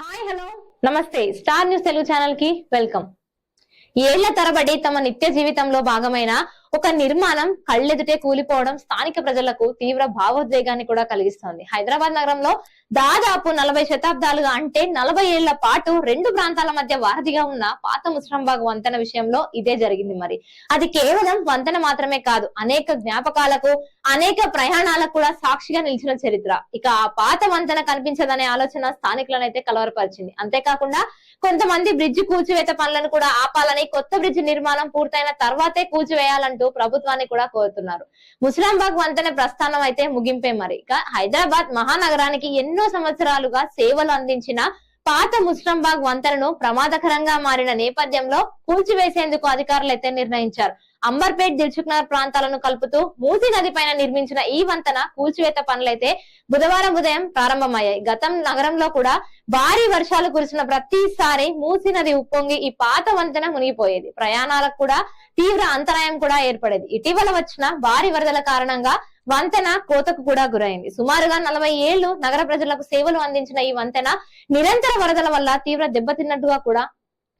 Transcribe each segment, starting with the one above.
Hi hello. నమస్తే. Star news Telugu ఛానల్కి welcome. ఏళ్ళ తరబడి తమ నిత్య జీవితంలో భాగమైన ఒక నిర్మాణం కళ్ళెదుటే కూలిపోవడం స్థానిక ప్రజలకు తీవ్ర భావోద్వేగాన్ని కూడా కలిగిస్తోంది. హైదరాబాద్ నగరంలో దాదాపు నలభై శతాబ్దాలుగా అంటే నలభై ఏళ్ళ పాటు రెండు ప్రాంతాల మధ్య వారధిగా ఉన్న పాత ముసరంబాగ్ వంతెన విషయంలో ఇదే జరిగింది మరి. అది కేవలం వంతెన మాత్రమే కాదు అనేక జ్ఞాపకాలకు అనేక ప్రయాణాలకు కూడా సాక్షిగా నిలిచిన చరిత్ర. ఇక ఆ పాత వంతెన కనిపించదనే ఆలోచన స్థానికులను అయితే కలవరపరిచింది. అంతేకాకుండా కొంతమంది బ్రిడ్జ్ కూల్చివేత పనులను కూడా ఆపాలని కొత్త బ్రిడ్జ్ నిర్మాణం పూర్తయిన తర్వాతే కూల్చివేయాలంటే ప్రభుత్వాన్ని కూడా కోరుతున్నారు. ముస్లాంబాగ్ వంతెన ప్రస్థానం అయితే ముగింపే మరి ఇక హైదరాబాద్ మహానగరానికి ఎన్నో సంవత్సరాలుగా సేవలు అందించిన పాత ముస్లంబాగ్ వంతెనను ప్రమాదకరంగా మారిన నేపథ్యంలో కూల్చివేసేందుకు అధికారులు అయితే నిర్ణయించారు. అంబర్పేట్ దిల్చుక్నగర్ ప్రాంతాలను కలుపుతూ మూసీ నది పైన నిర్మించిన ఈ వంతెన కూల్చివేత పనులైతే బుధవారం ఉదయం ప్రారంభమయ్యాయి. గతం నగరంలో కూడా భారీ వర్షాలు కురిసిన ప్రతిసారి మూసీ నది ఉప్పొంగి ఈ పాత వంతెన మునిగిపోయేది. ప్రయాణాలకు కూడా తీవ్ర అంతరాయం కూడా ఏర్పడేది. ఇటీవల వచ్చిన భారీ వరదల కారణంగా వంతెన కోతకు కూడా గురైంది. సుమారుగా నలభై ఏళ్ళు నగర ప్రజలకు సేవలు అందించిన ఈ వంతెన నిరంతర వరదల వల్ల తీవ్ర దెబ్బతిన్నట్టుగా కూడా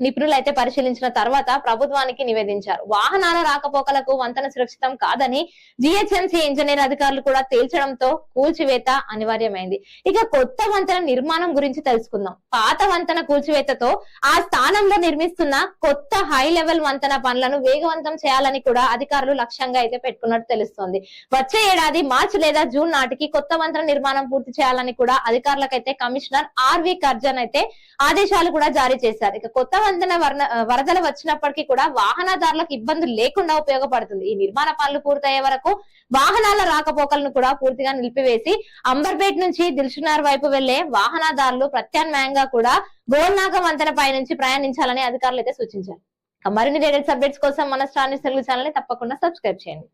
నిపుణులు అయితే పరిశీలించిన తర్వాత ప్రభుత్వానికి నివేదించారు. వాహనాల రాకపోకలకు వంతెన సురక్షితం కాదని జిహెచ్ఎంసీ ఇంజనీర్ అధికారులు కూడా తేల్చడంతో కూల్చివేత అనివార్యమైంది. ఇక కొత్త వంతెన నిర్మాణం గురించి తెలుసుకుందాం. పాత వంతెన కూల్చివేతతో ఆ స్థానంలో నిర్మిస్తున్న కొత్త హై లెవెల్ వంతెన పనులను వేగవంతం చేయాలని కూడా అధికారులు లక్ష్యంగా అయితే పెట్టుకున్నట్టు తెలుస్తోంది. వచ్చే ఏడాది మార్చి లేదా జూన్ నాటికి కొత్త వంతెన నిర్మాణం పూర్తి చేయాలని కూడా అధికారులకైతే కమిషనర్ ఆర్వి కర్జన్ అయితే ఆదేశాలు కూడా జారీ చేశారు. ఇక కొత్త వంతెన వరదలు వచ్చినప్పటికీ కూడా వాహనదారులకు ఇబ్బందులు లేకుండా ఉపయోగపడుతుంది. ఈ నిర్మాణ పనులు పూర్తయ్యే వరకు వాహనాల రాకపోకలను కూడా పూర్తిగా నిలిపివేసి అంబర్పేట్ నుంచి దిల్సునార్ వైపు వెళ్ళే వాహనదారులు ప్రత్యామ్నాయంగా కూడా గోల్నాగ వంతెన పై నుంచి ప్రయాణించాలని అధికారులు అయితే సూచించారు. మరిన్ని లేటెస్ట్ అప్డేట్స్ కోసం మన స్టార్ న్యూస్ తెలుగు ఛానల్ని తప్పకుండా సబ్స్క్రైబ్ చేయండి.